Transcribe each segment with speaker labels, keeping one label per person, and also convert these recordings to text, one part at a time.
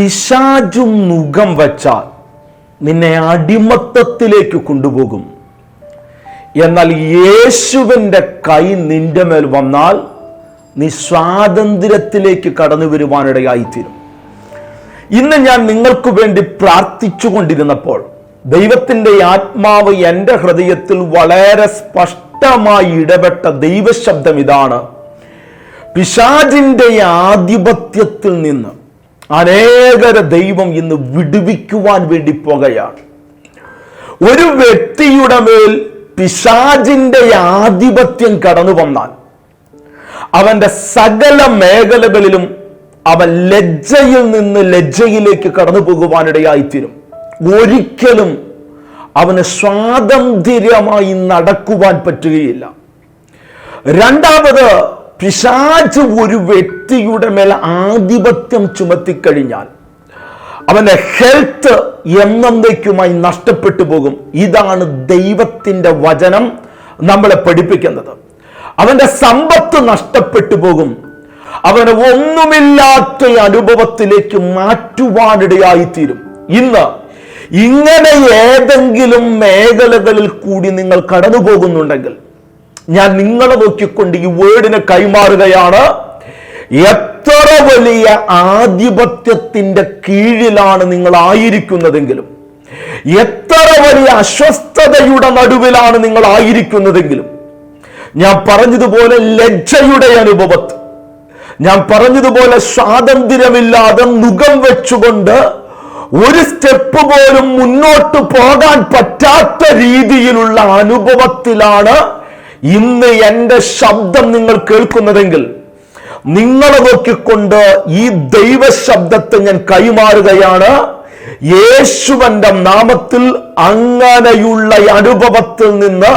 Speaker 1: പിശാചും മുഖം വച്ചാൽ നിന്നെ അടിമത്തത്തിലേക്ക് കൊണ്ടുപോകും. എന്നാൽ യേശുവിന്റെ കൈ നിന്റെ മേൽ വന്നാൽ നീ സ്വാതന്ത്ര്യത്തിലേക്ക് കടന്നു വരുവാനിടയായിത്തീരും. ഇന്ന് ഞാൻ നിങ്ങൾക്ക് വേണ്ടി പ്രാർത്ഥിച്ചു കൊണ്ടിരുന്നപ്പോൾ ദൈവത്തിന്റെ ആത്മാവ് എന്റെ ഹൃദയത്തിൽ വളരെ സ്പഷ്ടമായി ഇടപെട്ട ദൈവശബ്ദം ഇതാണ്. പിശാജിന്റെ ആധിപത്യത്തിൽ നിന്ന് അനേകര ദൈവം ഇന്ന് വിടുവിക്കുവാൻ വേണ്ടി പോകുകയാണ്. ഒരു വ്യക്തിയുടെ മേൽ പിശാചിന്റെ ആധിപത്യം കടന്നു വന്നാൽ അവന്റെ സകല മേഖലകളിലും അവൻ ലജ്ജയിൽ നിന്ന് ലജ്ജയിലേക്ക് കടന്നു പോകുവാനിടയായിത്തീരും. ഒരിക്കലും അവന് സ്വാതന്ത്ര്യമായി നടക്കുവാൻ പറ്റുകയില്ല. രണ്ടാമത് പിശാച് ഒരു വ്യക്തിയുടെ മേൽ ആധിപത്യം ചുമത്തിക്കഴിഞ്ഞാൽ അവന്റെ ഹെൽത്ത് എന്നേക്കുമായി നഷ്ടപ്പെട്ടു പോകും. ഇതാണ് ദൈവത്തിന്റെ വചനം നമ്മളെ പഠിപ്പിക്കുന്നത്. അവന്റെ സമ്പത്ത് നഷ്ടപ്പെട്ടു പോകും. അവന് ഒന്നുമില്ലാത്ത അനുഭവത്തിലേക്ക് മാറ്റുവാനിടയായിത്തീരും. ഇന്ന് ഇങ്ങനെ ഏതെങ്കിലും മേഖലകളിൽ കൂടി നിങ്ങൾ കടന്നു പോകുന്നുണ്ടെങ്കിൽ ഞാൻ നിങ്ങളെ നോക്കിക്കൊണ്ട് ഈ വേർഡിനെ കൈമാറുകയാണ്. എത്ര വലിയ ആധിപത്യത്തിന്റെ കീഴിലാണ് നിങ്ങൾ ആയിരിക്കുന്നതെങ്കിലും എത്ര വലിയ അസ്വസ്ഥതയുടെ നടുവിലാണ് നിങ്ങൾ ആയിരിക്കുന്നതെങ്കിലും ഞാൻ പറഞ്ഞതുപോലെ ലജ്ജയുടെ അനുഭവത്ത് ഞാൻ പറഞ്ഞതുപോലെ സ്വാതന്ത്ര്യമില്ലാതെ മുഖം വെച്ചുകൊണ്ട് ഒരു സ്റ്റെപ്പ് പോലും മുന്നോട്ട് പോകാൻ പറ്റാത്ത രീതിയിലുള്ള അനുഭവത്തിലാണ് ഇന്ന് എന്റെ ശബ്ദം നിങ്ങൾ കേൾക്കുന്നതെങ്കിൽ നിങ്ങളെ നോക്കിക്കൊണ്ട് ഈ ദൈവ ശബ്ദത്തെ ഞാൻ കൈമാറുകയാണ്. യേശുവന്റെ നാമത്തിൽ അങ്ങനെയുള്ള അനുഭവത്തിൽ നിന്ന്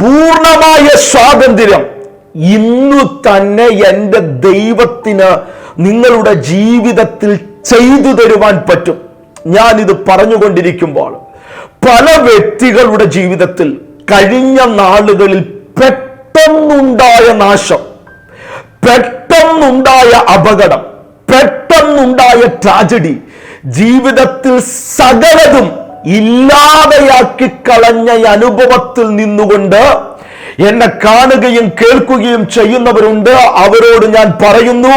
Speaker 1: പൂർണമായ സ്വാതന്ത്ര്യം ഇന്നു തന്നെ എന്റെ ദൈവത്തിന് നിങ്ങളുടെ ജീവിതത്തിൽ ചെയ്തു തരുവാൻ പറ്റും. ഞാൻ ഇത് പറഞ്ഞുകൊണ്ടിരിക്കുമ്പോൾ പല വ്യക്തികളുടെ ജീവിതത്തിൽ കഴിഞ്ഞ നാളുകളിൽ പെട്ടെന്നുണ്ടായ നാശം പെട്ടെന്നുണ്ടായ അപകടം പെട്ടെന്നുണ്ടായ ട്രാജഡി ജീവിതത്തിൽ സകലതും ഇല്ലാതെയാക്കി കളഞ്ഞ അനുഭവത്തിൽ നിന്നുകൊണ്ട് എന്നെ കാണുകയും കേൾക്കുകയും ചെയ്യുന്നവരുണ്ട്. അവരോട് ഞാൻ പറയുന്നു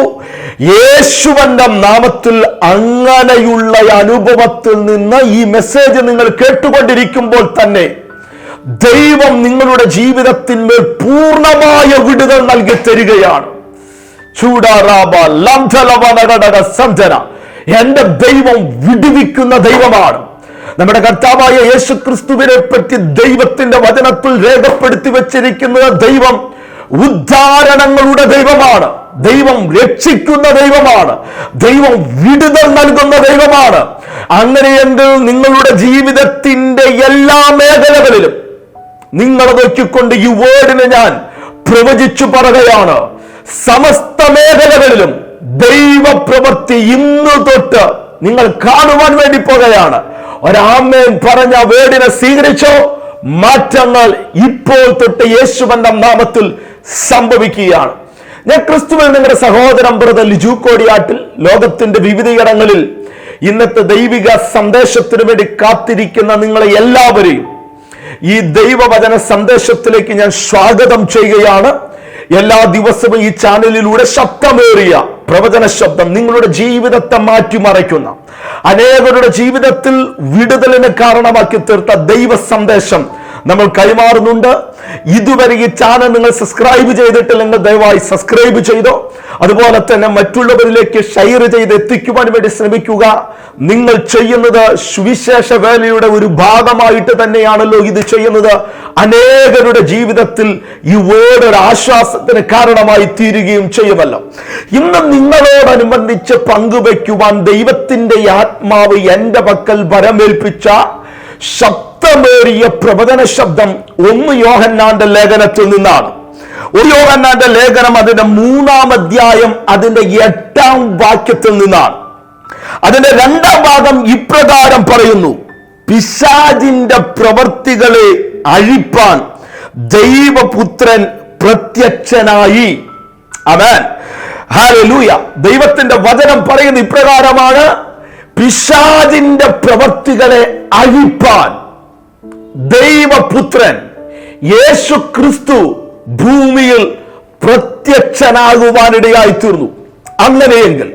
Speaker 1: യേശുവന്റെ നാമത്തിൽ അങ്ങനെയുള്ള അനുഭവത്തിൽ നിന്ന് ഈ മെസ്സേജ് നിങ്ങൾ കേട്ടുകൊണ്ടിരിക്കുമ്പോൾ തന്നെ ദൈവം നിങ്ങളുടെ ജീവിതത്തിന്മേൽ പൂർണമായ വിടുതൽ നൽകി തരികയാണ്. എന്റെ ദൈവം വിടുവിക്കുന്ന ദൈവമാണ്. നമ്മുടെ കർത്താവായ യേശു ക്രിസ്തുവിനെ പറ്റി ദൈവത്തിന്റെ വചനത്തിൽ രേഖപ്പെടുത്തി വെച്ചിരിക്കുന്ന ദൈവം ഉദ്ധാരണങ്ങളുടെ ദൈവമാണ്. ദൈവം രക്ഷിക്കുന്ന ദൈവമാണ്. ദൈവം വിടുതൽ നൽകുന്ന ദൈവമാണ്. അങ്ങനെയെങ്കിൽ നിങ്ങളുടെ ജീവിതത്തിന്റെ എല്ലാ മേഖലകളിലും നിങ്ങളെ നോക്കിക്കൊണ്ട് ഈ വേർഡിനെ ഞാൻ പ്രവചിച്ചു പറയുകയാണ്. സമസ്ത മേഖലകളിലും ദൈവപ്രവൃത്തി ഇന്ന് തൊട്ട് നിങ്ങൾ കാണുവാൻ വേണ്ടി പോകുകയാണ്. ഒരാമേൻ പറഞ്ഞ വേർഡിനെ സ്വീകരിച്ചോ? മാറ്റങ്ങൾ ഇപ്പോൾ തൊട്ട് യേശുവന്റെ നാമത്തിൽ സംഭവിക്കുകയാണ്. ഞാൻ ക്രിസ്തുവിൽ നിങ്ങളുടെ സഹോദരൻ ബ്രദർ ലിജു കോടിയാട്ടിൽ ലോകത്തിന്റെ വിവിധയിടങ്ങളിൽ ഇന്നത്തെ ദൈവിക സന്ദേശത്തിനു വേണ്ടി കാത്തിരിക്കുന്ന നിങ്ങളെ എല്ലാവരെയും ഈ ദൈവവചന സന്ദേശത്തിലേക്ക് ഞാൻ സ്വാഗതം ചെയ്യുകയാണ്. എല്ലാ ദിവസവും ഈ ചാനലിലൂടെ ശബ്ദമേറിയ പ്രവചന ശബ്ദം നിങ്ങളുടെ ജീവിതത്തെ മാറ്റിമറിക്കുന്ന അനേകരുടെ ജീവിതത്തിൽ വിടുതലിന് കാരണമാക്കി തീർത്ത ദൈവ സന്ദേശം നമ്മൾ കൈമാറുന്നുണ്ട്. ഇതുവരെ ഈ ചാനൽ നിങ്ങൾ സബ്സ്ക്രൈബ് ചെയ്തിട്ടില്ലെങ്കിൽ ദയവായി സബ്സ്ക്രൈബ് ചെയ്തോ. അതുപോലെ തന്നെ മറ്റുള്ളവരിലേക്ക് ഷെയർ ചെയ്ത് എത്തിക്കുവാൻ വേണ്ടി ശ്രമിക്കുക. നിങ്ങൾ ചെയ്യുന്നത് സുവിശേഷ വേലയുടെ ഒരു ഭാഗമായിട്ട് തന്നെയാണല്ലോ ഇത് ചെയ്യുന്നത്. അനേകരുടെ ജീവിതത്തിൽ ഈ വേർഡ് ഒരു ആശ്വാസത്തിന് കാരണമായി തീരുകയും ചെയ്യുമല്ലോ. ഇന്ന് നിങ്ങളോടനുബന്ധിച്ച് പങ്കുവയ്ക്കുവാൻ ദൈവത്തിന്റെ ആത്മാവ് എന്റെ പക്കൽ വരമേൽപ്പിച്ച ശബ്ദമേറിയ പ്രവചന ശബ്ദം ഒന്ന് യോഹന്നാന്റെ ലേഖനത്തിൽ നിന്നാണ്. ഒരു യോഹന്നാന്റെ ലേഖനം അതിന്റെ മൂന്നാം അധ്യായം അതിന്റെ എട്ടാം വാക്യത്തിൽ നിന്നാണ്. അതിന്റെ രണ്ടാം ഭാഗം ഇപ്രകാരം പറയുന്നു. പിശാജിന്റെ പ്രവർത്തികളെ അഴിപ്പാൻ ദൈവപുത്രൻ പ്രത്യക്ഷനായി. അവൻ ഹാലൂയ ദൈവത്തിന്റെ വചനം പറയുന്ന ഇപ്രകാരമാണ് പിശാജിന്റെ പ്രവൃത്തികളെ അഴിപ്പാൻ ദൈവപുത്രൻ യേശു ക്രിസ്തു ഭൂമിയിൽ പ്രത്യക്ഷനാകുവാനിടയായി തീർന്നു അങ്ങനെയെങ്കിൽ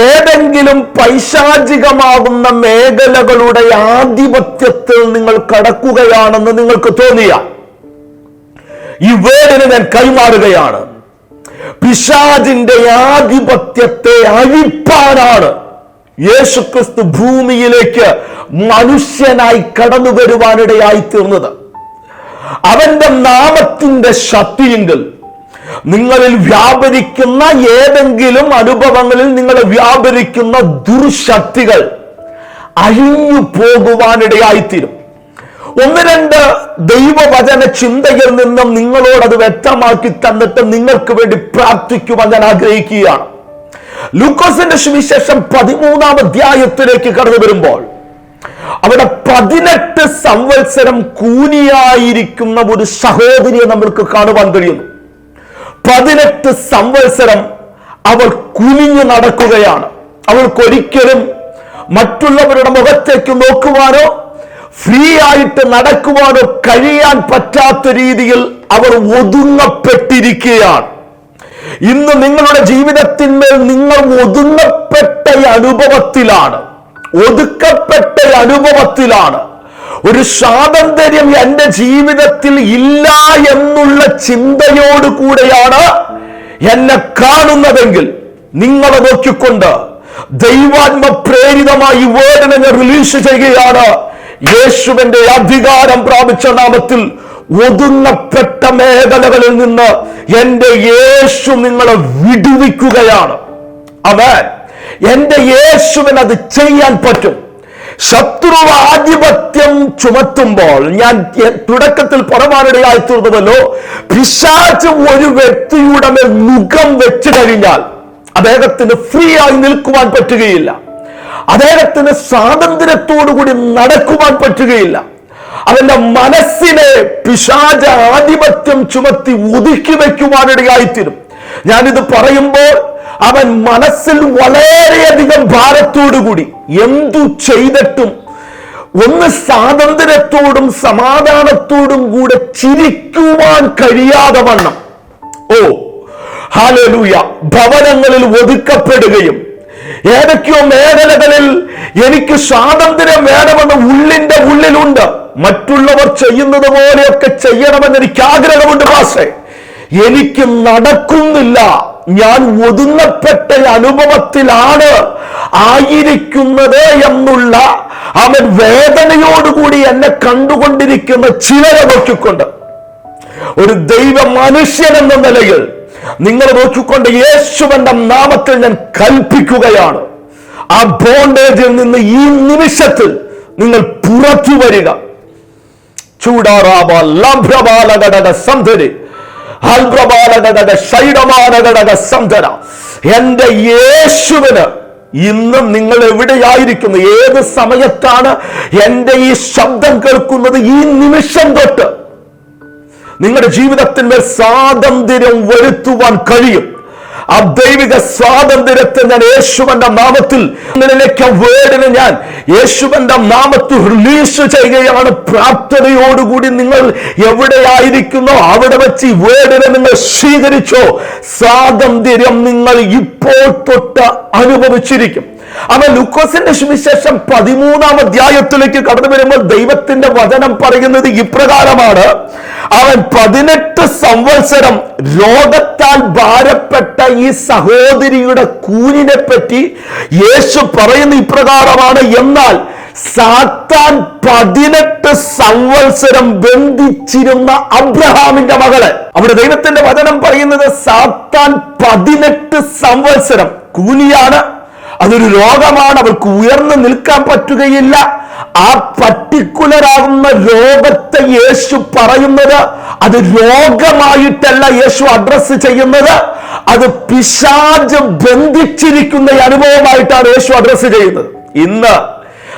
Speaker 1: ഏതെങ്കിലും പൈശാചികമാകുന്ന മേഖലകളുടെ ആധിപത്യത്തിൽ നിങ്ങൾ കടക്കുകയാണെന്ന് നിങ്ങൾക്ക് തോന്നിയ ഈ വേടിന് ഞാൻ കൈമാറുകയാണ്. പിശാജിന്റെ ആധിപത്യത്തെ അഴിപ്പാനാണ് യേശുക്രിസ്തു ഭൂമിയിലേക്ക് മനുഷ്യനായി കടന്നു വരുവാനിടയായി തീർന്നത്. അവന്റെ നാമത്തിന്റെ ശക്തിയെങ്കിൽ നിങ്ങളിൽ വ്യാപരിക്കുന്ന ഏതെങ്കിലും അനുഭവങ്ങളിൽ നിങ്ങളെ വ്യാപരിക്കുന്ന ദുർശക്തികൾ അഴിഞ്ഞു പോകുവാനിടയായിത്തീരും ഒന്ന് രണ്ട് ദൈവവചന ചിന്തയിൽ നിന്നും നിങ്ങളോട് വ്യക്തമാക്കി തന്നിട്ട് നിങ്ങൾക്ക് വേണ്ടി പ്രാർത്ഥിക്കുവാൻ ഞാൻ ആഗ്രഹിക്കുകയാണ്. ലൂക്കോസിന്റെ സുവിശേഷം പതിമൂന്നാം അധ്യായത്തിലേക്ക് കടന്നു വരുമ്പോൾ അവിടെ പതിനെട്ട് സംവത്സരം കൂനിയായിരിക്കുന്ന ഒരു സഹോദരിയെ നമ്മൾക്ക് കാണുവാൻ കഴിയുന്നു. പതിനെട്ട് സംവത്സരം അവൾ കുനിഞ്ഞു നടക്കുകയാണ്. അവൾക്കൊരിക്കലും മറ്റുള്ളവരുടെ മുഖത്തേക്ക് നോക്കുവാനോ ഫ്രീ ആയിട്ട് നടക്കുവാനോ കഴിയാൻ പറ്റാത്ത രീതിയിൽ അവർ ഒതുങ്ങപ്പെട്ടിരിക്കുകയാണ്. ഇന്ന് നിങ്ങളുടെ ജീവിതത്തിന്മേൽ നിങ്ങൾ ഒതുങ്ങപ്പെട്ട അനുഭവത്തിലാണ്. ഒതുക്കപ്പെട്ട അനുഭവത്തിലാണ്. ഒരു സ്വാതന്ത്ര്യം എന്റെ ജീവിതത്തിൽ ഇല്ല എന്നുള്ള ചിന്തയോട് കൂടെയാണ് എന്നെ കാണുന്നതെങ്കിൽ നിങ്ങളെ നോക്കിക്കൊണ്ട് ദൈവാത്മ പ്രേരിതമായി വേദന റിലീസ് ചെയ്യുകയാണ്. യേശുവിന്റെ അധികാരം പ്രാപിച്ച നാമത്തിൽ ഒതുങ്ങപ്പെട്ട മേഖലകളിൽ നിന്ന് എന്റെ യേശു നിങ്ങളെ വിടുവിക്കുകയാണ്. അവൻ എന്റെ യേശുവിന് അത് ചെയ്യാൻ പറ്റും. ശത്രു ആധിപത്യം ചുമത്തുമ്പോൾ ഞാൻ തുടക്കത്തിൽ പറവാനിടയായി തീർന്നതല്ലോ പിശാച്ച് ഒരു വ്യക്തിയുടെ മേൽ മുഖം വെച്ചു കഴിഞ്ഞാൽ അദ്ദേഹത്തിന് ഫ്രീ ആയി നിൽക്കുവാൻ പറ്റുകയില്ല. അദ്ദേഹത്തിന് സ്വാതന്ത്ര്യത്തോടുകൂടി നടക്കുവാൻ പറ്റുകയില്ല. അവന്റെ മനസ്സിനെ പിശാച ആധിപത്യം ചുമത്തി ഒതുക്കി വയ്ക്കുവാനിടയായിത്തീരും ഞാനിത് പറയുമ്പോൾ അവൻ മനസ്സിൽ വളരെയധികം ഭാരത്തോടുകൂടി എന്തു ചെയ്തിട്ടും ഒന്ന് സ്വാതന്ത്ര്യത്തോടും സമാധാനത്തോടും കൂടെ ചിരിക്കുവാൻ കഴിയാതെ വണ്ണം. ഓ ഹാലലൂയ ഭവനങ്ങളിൽ ഒതുക്കപ്പെടുകയും ഏതൊക്കെയോ മേഖലകളിൽ എനിക്ക് സ്വാതന്ത്ര്യം വേണമെന്ന് ഉള്ളിന്റെ ഉള്ളിലുണ്ട്. മറ്റുള്ളവർ ചെയ്യുന്നത് പോലെയൊക്കെ ചെയ്യണമെന്ന് എനിക്ക് ആഗ്രഹമുണ്ട് പാഷേ എനിക്ക് നടക്കുന്നില്ല. ഞാൻ ഒതുങ്ങപ്പെട്ട അനുഭവത്തിലാണ് ആയിരിക്കുന്നത് എന്നുള്ള അവൻ വേദനയോടുകൂടി എന്നെ കണ്ടുകൊണ്ടിരിക്കുന്ന ചിലരെ നോക്കിക്കൊണ്ട്. ഒരു ദൈവ മനുഷ്യൻ എന്ന നിലയിൽ നിങ്ങൾ നോക്കിക്കൊണ്ട് യേശുവന്റെ നാമത്തിൽ ഞാൻ കൽപ്പിക്കുകയാണ്. ആ ബോണ്ടേജിൽ നിന്ന് ഈ നിമിഷത്തിൽ നിങ്ങൾ പുറത്തു വരിക ചൂടാറാബ ലഭ്യബാലഘടക സന്ധരി അൽബ്രബാലഘടക ശൈഡമാനഘടക സന്ധര എന്റെ യേശുവിന് ഇന്നും നിങ്ങൾ എവിടെയായിരിക്കുന്നു? ഏത് സമയത്താണ് എന്റെ ഈ ശബ്ദം കേൾക്കുന്നത് ഈ നിമിഷം തൊട്ട്? നിങ്ങളുടെ ജീവിതത്തിന്മേൽ സ്വാതന്ത്ര്യം വരുത്തുവാൻ കഴിയും. ആ ദൈവിക സ്വാതന്ത്ര്യത്തെ ഞാൻ യേശുവന്റെ നാമത്തിൽ നിന്നിലേക്ക് വേർഡിന് ഞാൻ യേശുവന്റെ നാമത്തിൽ റിലീസ് ചെയ്യുകയാണ്. പ്രാർത്ഥനയോടുകൂടി നിങ്ങൾ എവിടെയായിരിക്കുന്നോ അവിടെ വെച്ച് ഈ വേടിനെ നിങ്ങൾ സ്വീകരിച്ചോ. സ്വാതന്ത്ര്യം നിങ്ങൾ ഇപ്പോൾ തൊട്ട് അനുഭവിച്ചിരിക്കും. അവൻ ലുക്കോസിന്റെ സുവിശേഷം പതിമൂന്നാം അധ്യായത്തിലേക്ക് കടന്നു വരുമ്പോൾ ദൈവത്തിന്റെ വചനം പറയുന്നത് ഇപ്രകാരമാണ്. അവൻ പതിനെട്ട് സംവത്സരം രോഗത്താൽ ഭാരപ്പെട്ട ഈ സഹോദരിയുടെ കൂനിനെ പറ്റി യേശു പറയുന്ന ഇപ്രകാരമാണ്. എന്നാൽ സാത്താൻ പതിനെട്ട് സംവത്സരം ബന്ധിച്ചിരുന്ന അബ്രഹാമിന്റെ മകൾ. അവിടെ ദൈവത്തിന്റെ വചനം പറയുന്നത് സാത്താൻ പതിനെട്ട് സംവത്സരം കൂനിയാണ്. അതൊരു രോഗമാണ്. അവർക്ക് ഉയർന്നു നിൽക്കാൻ പറ്റുകയില്ല. ആ പർട്ടിക്കുലർ രോഗത്തെ യേശു പറയുന്നത് അത് രോഗമായിട്ടല്ല യേശു അഡ്രസ് ചെയ്യുന്നത്. അത് പിശാജ് ബന്ധിച്ചിരിക്കുന്ന അനുഭവമായിട്ടാണ് യേശു അഡ്രസ് ചെയ്യുന്നത്. ഇന്ന്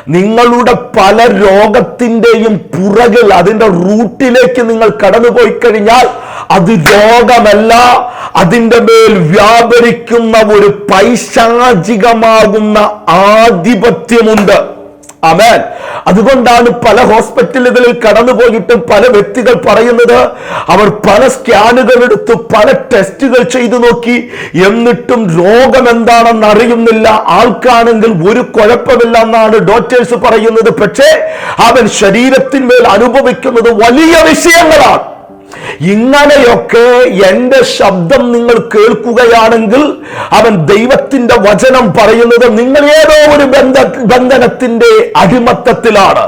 Speaker 1: നിങ്ങളുടെ പല രോഗത്തിന്റെയും പുറകിൽ അതിന്റെ റൂട്ടിലേക്ക് നിങ്ങൾ കടന്നുപോയി കഴിഞ്ഞാൽ അത് രോഗമല്ല. അതിന്റെ മേൽ വ്യാപരിക്കുന്ന ഒരു പൈശാചികമാകുന്ന ആധിപത്യമുണ്ട്. അമേൻ അതുകൊണ്ടാണ് പല ഹോസ്പിറ്റലുകളിൽ കടന്നു പോയിട്ടും പല വ്യക്തികൾ പറയുന്നത് അവർ പല സ്കാനുകൾ എടുത്തു പല ടെസ്റ്റുകൾ ചെയ്തു നോക്കി. എന്നിട്ടും രോഗം എന്താണെന്ന് അറിയുന്നില്ല. ആൾക്കാണെങ്കിൽ ഒരു കുഴപ്പമില്ല എന്നാണ് ഡോക്ടേഴ്സ് പറയുന്നത്. പക്ഷേ അവൻ ശരീരത്തിന്മേൽ അനുഭവിക്കുന്നത് വലിയ വിഷയങ്ങളാണ്. ഇങ്ങനെയൊക്കെ എന്റെ ശബ്ദം നിങ്ങൾ കേൾക്കുകയാണെങ്കിൽ അവൻ ദൈവത്തിന്റെ വചനം പറയുന്നത് നിങ്ങൾ ഏതോ ഒരു ബന്ധ ബന്ധനത്തിന്റെ അടിമത്തത്തിലാണ്.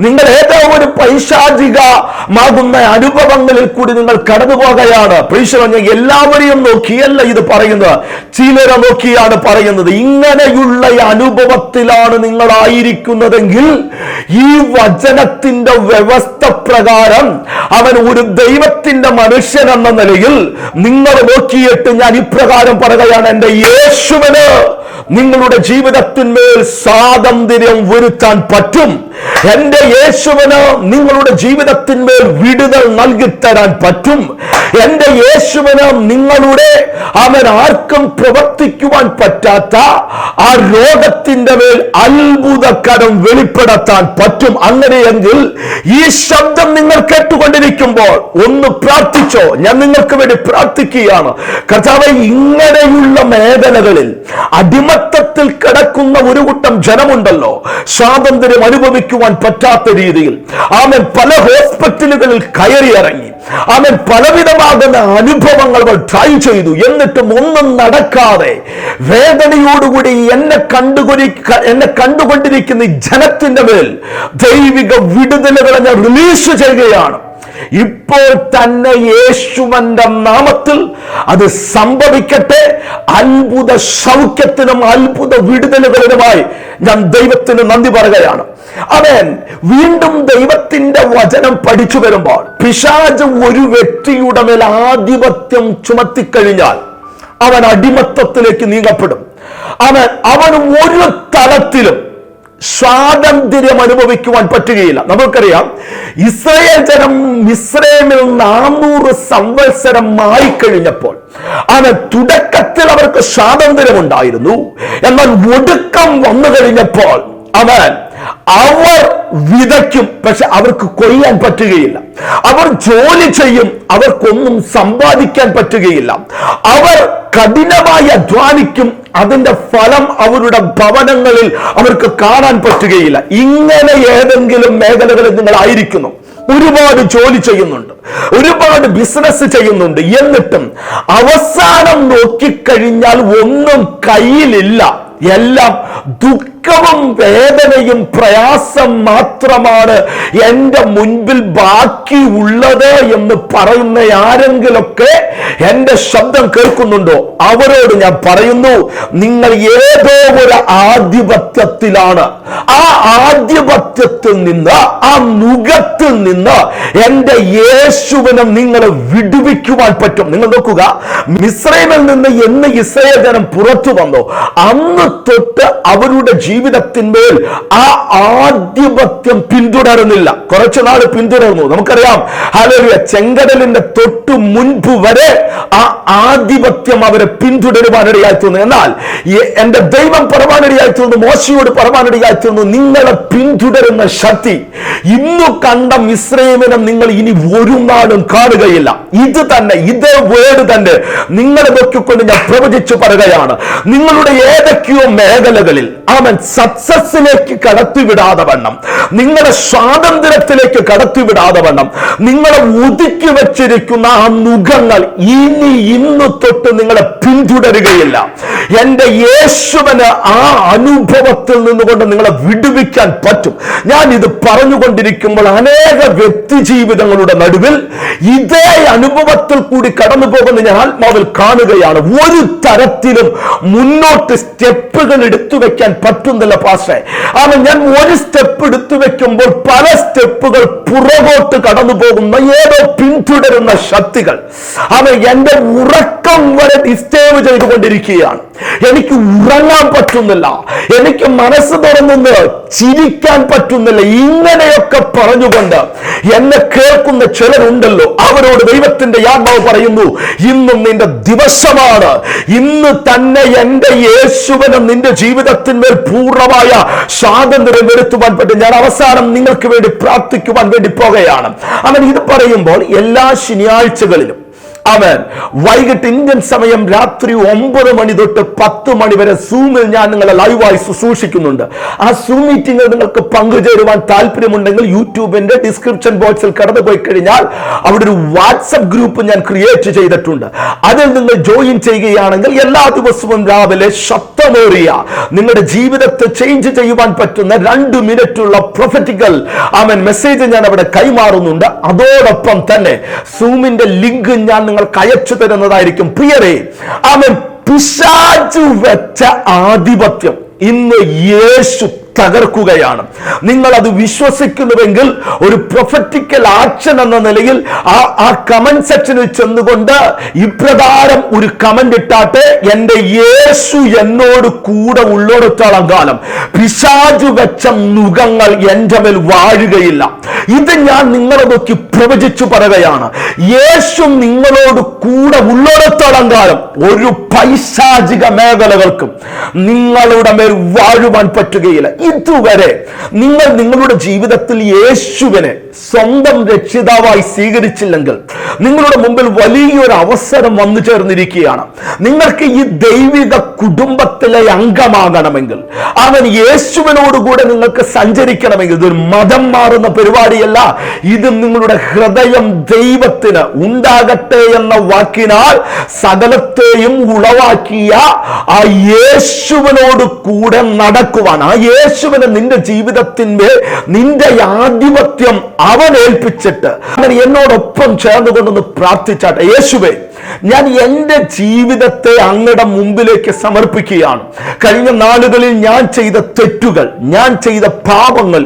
Speaker 1: നിങ്ങൾ ഏതോ ഒരു പൈശാചികമാകുന്ന അനുഭവങ്ങളിൽ കൂടി നിങ്ങൾ കടന്നു പോകുകയാണ് പ്രീശ്വരഞ്ഞ എല്ലാവരെയും നോക്കിയല്ല ഇത് പറയുന്നത്. ചിലരെ നോക്കിയാണ് പറയുന്നത്. ഇങ്ങനെയുള്ള അനുഭവത്തിലാണ് നിങ്ങളായിരിക്കുന്നതെങ്കിൽ ഈ വചനത്തിന്റെ വ്യവസ്ഥ പ്രകാരം അവൻ ഒരു ദൈവത്തിന്റെ മനുഷ്യൻ എന്ന നിലയിൽ നിങ്ങൾ നോക്കിയിട്ട് ഞാൻ ഇപ്രകാരം പറയുകയാണ് എന്റെ യേശുവിന്. നിങ്ങളുടെ ജീവിതത്തിന്മേൽ സ്വാതന്ത്ര്യം വരുത്താൻ പറ്റും. എന്റെ യേശുവിന് നിങ്ങളുടെ ജീവിതത്തിന്മേൽ വിടുതൽ നൽകിത്തരാൻ പറ്റും. എന്റെ യേശുവിന് നിങ്ങളുടെ അവൻ ആർക്കും പ്രവർത്തിക്കുവാൻ പറ്റാത്ത ആ രോഗത്തിന്റെ മേൽ അത്ഭുതകരം വെളിപ്പെടുത്താൻ പറ്റും. അങ്ങനെയെങ്കിൽ ഈ ശബ്ദം നിങ്ങൾ കേട്ടുകൊണ്ടിരിക്കുമ്പോൾ ഒന്ന് പ്രാർത്ഥിച്ചോ. ഞാൻ നിങ്ങൾക്ക് വേണ്ടി പ്രാർത്ഥിക്കുകയാണ്. കർത്താവ് ഇങ്ങനെയുള്ള മേഖലകളിൽ അടിമത്തത്തിൽ കിടക്കുന്ന ഒരു കൂട്ടം ജനമുണ്ടല്ലോ. സ്വാതന്ത്ര്യം അനുഭവിക്കുവാൻ പറ്റാത്ത രീതിയിൽ. ആമൻ പല ഹോസ്പിറ്റലുകളിൽ കയറി ഇറങ്ങി അവൻ പലവിധമാകുന്ന അനുഭവങ്ങൾ അവൾ ട്രൈ ചെയ്തു. എന്നിട്ടും ഒന്നും നടക്കാതെ വേദനയോടുകൂടി എന്നെ കണ്ടുകൊരി എന്നെ കണ്ടുകൊണ്ടിരിക്കുന്ന ജനത്തിന്റെ മേൽ ദൈവിക വിടുതലുകളെ റിലീസ് ചെയ്യുകയാണ്. ഇപ്പോൾ തന്നെ യേശുവന്റെ നാമത്തിൽ അത് സംഭവിക്കട്ടെ. അത്ഭുത സൗഖ്യത്തിനും അത്ഭുത വിടുതലുകളിലുമായി ഞാൻ ദൈവത്തിന് നന്ദി പറയുകയാണ്. അവൻ വീണ്ടും ദൈവത്തിന്റെ വചനം പഠിച്ചു വരുമ്പോൾ പിശാജ് ഒരു വ്യക്തിയുടെ മേൽ ആധിപത്യം ചുമത്തിക്കഴിഞ്ഞാൽ അവൻ അടിമത്തത്തിലേക്ക് നീങ്ങപ്പെടും. അവൻ അവൻ ഒരു തലത്തിലും സ്വാതന്ത്ര്യം അനുഭവിക്കുവാൻ പറ്റുകയില്ല. നമുക്കറിയാം ഇസ്രയേൽ ജനം ഇസ്രയേലിൽ നാനൂറ് സംവത്സരം കഴിഞ്ഞപ്പോൾ അത് തുടക്കത്തിൽ അവർക്ക് സ്വാതന്ത്ര്യം ഉണ്ടായിരുന്നു എന്നാൽ ഒടുക്കം വന്നു കഴിഞ്ഞപ്പോൾ അവൻ അവർ വിതയ്ക്കും പക്ഷെ അവർക്ക് കൊയ്യാൻ പറ്റുകയില്ല. അവർ ജോലി ചെയ്യും അവർക്കൊന്നും സമ്പാദിക്കാൻ പറ്റുകയില്ല. അവർ കഠിനമായി അധ്വാനിക്കും അതിന്റെ ഫലം അവരുടെ ഭവനങ്ങളിൽ അവർക്ക് കാണാൻ പറ്റുകയില്ല. ഇങ്ങനെ ഏതെങ്കിലും മേഖലകളിൽ നിങ്ങൾ ആയിരിക്കുന്നു. ഒരുപാട് ജോലി ചെയ്യുന്നുണ്ട്. ഒരുപാട് ബിസിനസ് ചെയ്യുന്നുണ്ട്. എന്നിട്ടും അവസാനം നോക്കിക്കഴിഞ്ഞാൽ ഒന്നും കയ്യിലില്ല. എല്ലാം ദുഃഖവും വേദനയും പ്രയാസം മാത്രമാണ് എന്റെ മുൻപിൽ ബാക്കി ഉള്ളത് എന്ന് പറയുന്ന ആരെങ്കിലൊക്കെ എന്റെ ശബ്ദം കേൾക്കുന്നുണ്ടോ? അവരോട് ഞാൻ പറയുന്നു നിങ്ങൾ ഏതോ ഒരു ആധിപത്യത്തിലാണ്. ആ ആധിപത്യത്തിൽ നിന്ന് ആ നുഖത്തിൽ നിന്ന് എന്റെ യേശുവിനെ നിങ്ങൾ വിടുവിക്കുവാൻ പറ്റും. നിങ്ങൾ നോക്കുക മിശ്രമിൽ നിന്ന് എന്ന് ഇസ്രയേൽ ജനം പുറത്തു വന്നു അന്ന് തൊട്ട് അവരുടെ ജീവിതത്തിന്മേൽ ആ ആധിപത്യം പിന്തുടരുന്നില്ല. കുറച്ചു നാൾ പിന്തുടർന്നു. നമുക്കറിയാം. ഹലോ ചെങ്കടലിന്റെ തൊട്ടു മുൻപ് വരെ ആ ആധിപത്യം അവരെ പിന്തുടരുവാനിടയായി തോന്നുന്നു എന്നാൽ എന്റെ ദൈവം പറവാനിടയായി തോന്നുന്നു മോശയോട് പറവാനിടയായി തോന്നുന്നു നിങ്ങളെ പിന്തുടരുന്ന ശക്തി ഇന്നു കണ്ട മിശ്രമിനെ നിങ്ങൾ ഇനി ഒരു നാളും കാണുകയില്ല. ഇത് തന്നെ ഇതേ വേർഡ് തന്നെ നിങ്ങളെ നോക്കിക്കൊണ്ട് ഞാൻ പ്രവചിച്ചു പറയുകയാണ്. നിങ്ങളുടെ ഏതൊക്കെയോ മേഖലകളിൽ അവൻ സക്സസിലേക്ക് കടത്തിവിടാതെ വണ്ണം. നിങ്ങളുടെ സ്വാതന്ത്ര്യത്തിലേക്ക് കടത്തിവിടാതെ വണ്ണം. നിങ്ങളെ ഒതുക്കി വച്ചിരിക്കുന്ന ആ മുഖങ്ങൾ ഇനി ഇന്ന് തൊട്ട് നിങ്ങളെ പിന്തുടരുകയില്ല. എന്റെ യേശുവിന് ആ അനുഭവത്തിൽ നിന്നുകൊണ്ട് നിങ്ങളെ വിടുവിക്കാൻ പറ്റും. ഞാൻ ഇത് പറഞ്ഞുകൊണ്ടിരിക്കുമ്പോൾ അനേക വ്യക്തി ജീവിതങ്ങളുടെ നടുവിൽ ഇതേ അനുഭവത്തിൽ കൂടി കടന്നു പോകുന്ന ഞാൻ ആത്മാവിൽ കാണുകയാണ്. ഒരു തരത്തിലും മുന്നോട്ട് സ്റ്റെപ്പുകൾ എടുത്തു വെക്കാൻ പറ്റുന്നില്ല പാസ്റ്റേ അവൻ ഞാൻ ഒരു സ്റ്റെപ്പ് എടുത്തു വെക്കുമ്പോൾ പല സ്റ്റെപ്പുകൾ പുറകോട്ട് കടന്നു പോകുന്ന ഏതോ പിന്തുടരുന്ന ശക്തികൾ. അവൻ എന്റെ ഉറക്കം വരെ ഡിസ്റ്റേബ് ചെയ്തുകൊണ്ടിരിക്കുകയാണ്. എനിക്ക് ഉറങ്ങാൻ പറ്റുന്നില്ല. എനിക്ക് മനസ്സ് തുറന്നൊന്ന് ചിരിക്കാൻ പറ്റുന്നില്ല. ഇങ്ങനെയൊക്കെ പറഞ്ഞുകൊണ്ട് എന്നെ കേൾക്കുന്ന ചിലരുണ്ടല്ലോ. അവരോട് ദൈവത്തിന്റെ യാത്ര പറയുന്നു ഇന്നും നിന്റെ ദിവസമാണ്. ഇന്ന് തന്നെ എന്റെ യേശുവിന് നിന്റെ ജീവിതത്തിന്മേൽ പൂർണമായ സ്വാതന്ത്ര്യം വരുത്തുവാൻ പറ്റും. ഞാൻ അവസാനം നിങ്ങൾക്ക് വേണ്ടി പ്രാർത്ഥിക്കുവാൻ വേണ്ടി പോകുകയാണ്. അവൻ ഇത് പറയുമ്പോൾ എല്ലാ ശനിയാഴ്ചകളിലും അവൻ വൈകിട്ട് ഇന്ത്യൻ സമയം രാത്രി ഒമ്പത് മണി തൊട്ട് പത്ത് മണി വരെ സൂമിൽ ഞാൻ നിങ്ങളെ ലൈവായി ശുശ്രൂഷിക്കുന്നുണ്ട്. ആ സൂം മീറ്റിംഗിൽ നിങ്ങൾക്ക് പങ്കുചേരുവാൻ താല്പര്യമുണ്ടെങ്കിൽ യൂട്യൂബിന്റെ ഡിസ്ക്രിപ്ഷൻ ബോക്സിൽ കടന്നു പോയി കഴിഞ്ഞാൽ അവിടെ ഒരു വാട്സപ്പ് ഗ്രൂപ്പ് ഞാൻ ക്രിയേറ്റ് ചെയ്തിട്ടുണ്ട്. അതിൽ നിങ്ങൾ ജോയിൻ ചെയ്യുകയാണെങ്കിൽ എല്ലാ ദിവസവും രാവിലെ ശബ്ദമേറിയ നിങ്ങളുടെ ജീവിതത്തെ ചേഞ്ച് ചെയ്യുവാൻ പറ്റുന്ന രണ്ട് മിനിറ്റുള്ള പ്രൊഫറ്റിക്കൽ അവൻ മെസ്സേജ് ഞാൻ അവിടെ കൈമാറുന്നുണ്ട്. അതോടൊപ്പം തന്നെ സൂമിന്റെ ലിങ്ക് ഞാൻ നിങ്ങൾക്ക് അയച്ചു തരുന്നതായിരിക്കും. പ്രിയരെ അവൻ പിശാചു വെച്ച ആധിപത്യം ഇന്ന് യേശു തകർക്കുകയാണ്. നിങ്ങൾ അത് വിശ്വസിക്കുന്നുവെങ്കിൽ ഒരു പ്രൊഫറ്റിക്കൽ ആക്ഷൻ എന്ന നിലയിൽ ആ ആ കമന്റ് സെക്ഷനിൽ ചെന്നുകൊണ്ട് ഇപ്രകാരം ഒരു കമന്റ് ഇട്ടാട്ടെ എന്റെ യേശു എന്നോട് കൂടെ ഉള്ളിടത്തോളം കാലം പിശാചു വെച്ച മുഖങ്ങൾ എന്റെ മേൽ വാഴുകയില്ല. ഇത് ഞാൻ നിങ്ങളെ നോക്കി പ്രവചിച്ചു പറയുകയാണ്. യേശു നിങ്ങളോട് കൂടെ ഉള്ളിടത്തോളം കാലം ഒരു പൈശാചിക മേഖലകൾക്കും നിങ്ങളുടെ മേൽ വാഴുവാൻ പറ്റുകയില്ല. ഇതുവരെ നിങ്ങൾ നിങ്ങളുടെ ജീവിതത്തിൽ യേശുവിനെ സ്വന്തം രക്ഷിതാവായി സ്വീകരിച്ചില്ലെങ്കിൽ നിങ്ങളുടെ മുമ്പിൽ വലിയൊരു അവസരം വന്നു ചേർന്നിരിക്കുകയാണ്. നിങ്ങൾക്ക് ഈ ദൈവിക കുടുംബത്തിലെ അംഗമാകണമെങ്കിൽ അവൻ യേശുവിനോടുകൂടെ നിങ്ങൾക്ക് സഞ്ചരിക്കണമെങ്കിൽ ഇതൊരു മതം മാറുന്ന പരിപാടിയല്ല. ഇത് നിങ്ങളുടെ ഹൃദയം ദൈവത്തിന് ഉണ്ടാകട്ടെ എന്ന വാക്കിനാൽ സകലത്തെയും ഉളവാക്കിയ ആ യേശുവിനോട് കൂടെ നടക്കുവാൻ ആ യേശുവിനെ നിന്റെ ജീവിതത്തിന്റെ നിന്റെ ആധിപത്യം അവൻ ഏൽപ്പിച്ചിട്ട് അങ്ങനെ എന്നോടൊപ്പം ചേർന്നുകൊണ്ടൊന്ന് പ്രാർത്ഥിച്ചാട്ടെ. യേശുവേ ഞാൻ എന്റെ ജീവിതത്തെ അങ്ങയുടെ മുമ്പിലേക്ക് സമർപ്പിക്കുകയാണ്. കഴിഞ്ഞ നാളുകളിൽ ഞാൻ ചെയ്ത തെറ്റുകൾ ഞാൻ ചെയ്ത പാപങ്ങൾ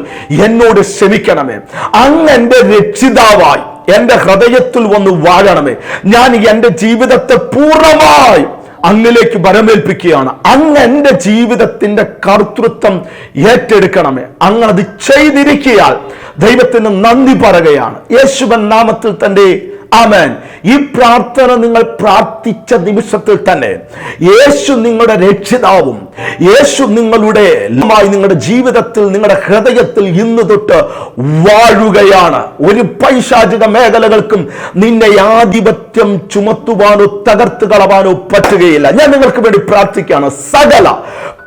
Speaker 1: എന്നോട് ക്ഷമിക്കണമേ. അങ്ങ് എന്റെ രക്ഷിതാവായി എന്റെ ഹൃദയത്തിൽ വന്ന് വാഴണമേ. ഞാൻ എന്റെ ജീവിതത്തെ പൂർണമായി അങ്ങിലേക്ക് വരമേൽപ്പിക്കുകയാണ്. അങ്ങ് എന്റെ ജീവിതത്തിന്റെ കർത്തൃത്വം ഏറ്റെടുക്കണമേ. അങ്ങ് അത് ചെയ്തിരിക്കയാൽ ദൈവത്തിന് നന്ദി പറയുകയാണ്. യേശുവൻ നാമത്തിൽ തന്റെ ആമേൻ. ഈ പ്രാർത്ഥന നിങ്ങൾ പ്രാർത്ഥിച്ച നിമിഷത്തിൽ തന്നെ യേശു നിങ്ങളുടെ രക്ഷിതാവും യേശു നിങ്ങളുടെ നിങ്ങളുടെ ജീവിതത്തിൽ നിങ്ങളുടെ ഹൃദയത്തിൽ ഇന്ന് തൊട്ട് വാഴുകയാണ്. ഒരു പൈശാചിക മേഖലകൾക്കും നിന്നെ ആധിപത്യം ചുമത്തുവാനോ തകർത്ത് കളവാനോ പറ്റുകയില്ല. ഞാൻ നിങ്ങൾക്ക് വേണ്ടി പ്രാർത്ഥിക്കുകയാണ്. സകല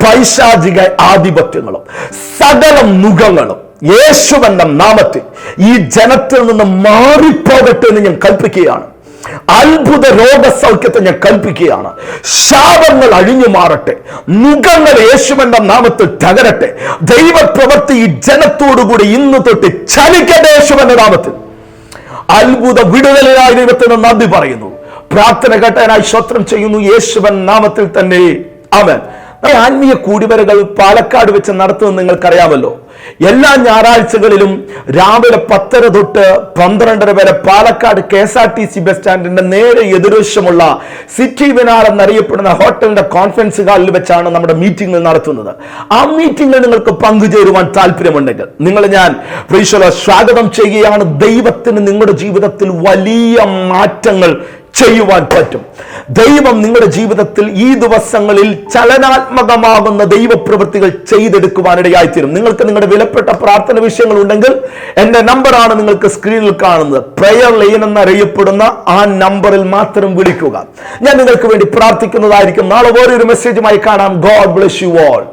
Speaker 1: പൈശാചിക ആധിപത്യങ്ങളും സകല മുഖങ്ങളും യേശുവന്റെ നാമത്തിൽ ഈ ജനത്തിൽ നിന്ന് മാറിപ്പോകട്ടെ എന്ന് ഞാൻ കൽപ്പിക്കുകയാണ്. അത്ഭുത രോഗസൗഖ്യത്തെ ഞാൻ കൽപ്പിക്കുകയാണ്. ശാപങ്ങൾ അഴിഞ്ഞു മാറട്ടെ. മുഖങ്ങൾ യേശുവന്റെ നാമത്തിൽ തകരട്ടെ. ദൈവപ്രവൃത്തി ഈ ജനത്തോടുകൂടി ഇന്ന് തൊട്ട് ചലിക്കട്ടെ യേശുവന്റെ നാമത്തിൽ. അത്ഭുത വിടുതലിനായി ദൈവത്തിന് നന്ദി പറയുന്നു. പ്രാർത്ഥന കേട്ടതിനായി സ്വത്രം ചെയ്യുന്നു. യേശുവൻ നാമത്തിൽ തന്നെ. അവൻ ആത്മീയ കൂടിവരകൾ പാലക്കാട് വെച്ച് നടത്തുമെന്ന് നിങ്ങൾക്കറിയാമല്ലോ. എല്ലാ ഞായറാഴ്ചകളിലും രാവിലെ പത്തര തൊട്ട് പന്ത്രണ്ടര വരെ Palakkad K S R T C bus സ്റ്റാൻഡിന്റെ നേരെ എതിർവശമുള്ള സിറ്റി വിനാർ എന്നറിയപ്പെടുന്ന ഹോട്ടലിന്റെ കോൺഫറൻസ് ഹാളിൽ വെച്ചാണ് നമ്മുടെ മീറ്റിംഗ് നടത്തുന്നത്. ആ മീറ്റിംഗിൽ നിങ്ങൾക്ക് പങ്കുചേരുവാൻ താല്പര്യമുണ്ടെങ്കിൽ നിങ്ങൾ ഞാൻ പ്രീശ്വര സ്വാഗതം ചെയ്യുകയാണ്. ദൈവത്തിന് നിങ്ങളുടെ ജീവിതത്തിൽ വലിയ മാറ്റങ്ങൾ ചെയ്യുവാൻ പറ്റും. ദൈവം നിങ്ങളുടെ ജീവിതത്തിൽ ഈ ദിവസങ്ങളിൽ ചലനാത്മകമാകുന്ന ദൈവപ്രവൃത്തികൾ ചെയ്തെടുക്കുവാനിടയായിത്തീരും. നിങ്ങൾക്ക് നിങ്ങളുടെ വിലപ്പെട്ട പ്രാർത്ഥന വിഷയങ്ങൾ ഉണ്ടെങ്കിൽ എന്റെ നമ്പറാണ് നിങ്ങൾക്ക് സ്ക്രീനിൽ കാണുന്നത്. പ്രയർ ലൈൻ എന്നറിയപ്പെടുന്ന ആ നമ്പറിൽ മാത്രം വിളിക്കുക. ഞാൻ നിങ്ങൾക്ക് വേണ്ടി പ്രാർത്ഥിക്കുന്നതായിരിക്കും. നാളെ ഓരോരു മെസ്സേജുമായി കാണാം. God bless you all